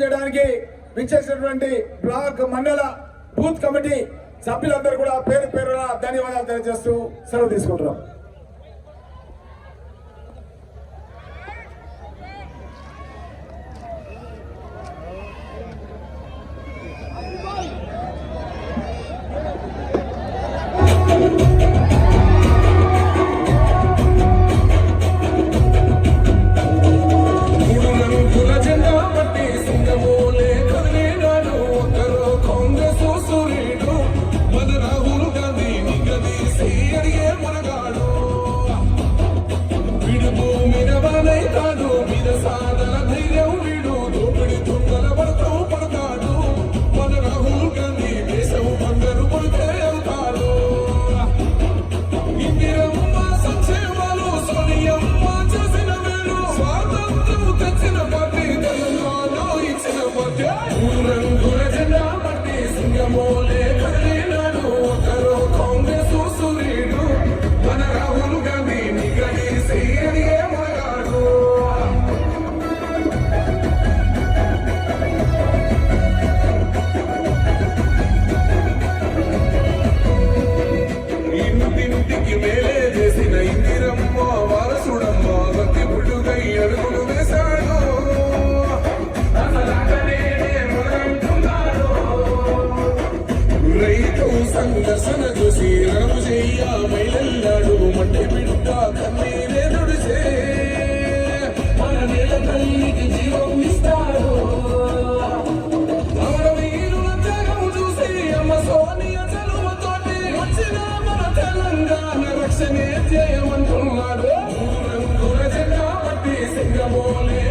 చేయడానికి విచ్చేసినటువంటి బ్లాక్ మండల బూత్ కమిటీ సభ్యులందరూ కూడా పేరు పేరున ధన్యవాదాలు తెలియజేస్తూ సెలవు తీసుకుంటున్నాం. need a భూమికి మేలే చేసిన ఇందిరమ్మ వారసుడమ్మ భక్తి పుట్టుకై అడుగులు వేశాడు. రైతు సందర్శన చూసి నడము చెయ్య మైలల్లాడు మట్టి బిడ్డ కన్నీరే దుడిసే మన నేల తల్లికి జీవం ఇస్తా చేయమంటున్నాడు కాబట్టి సింగమోలే.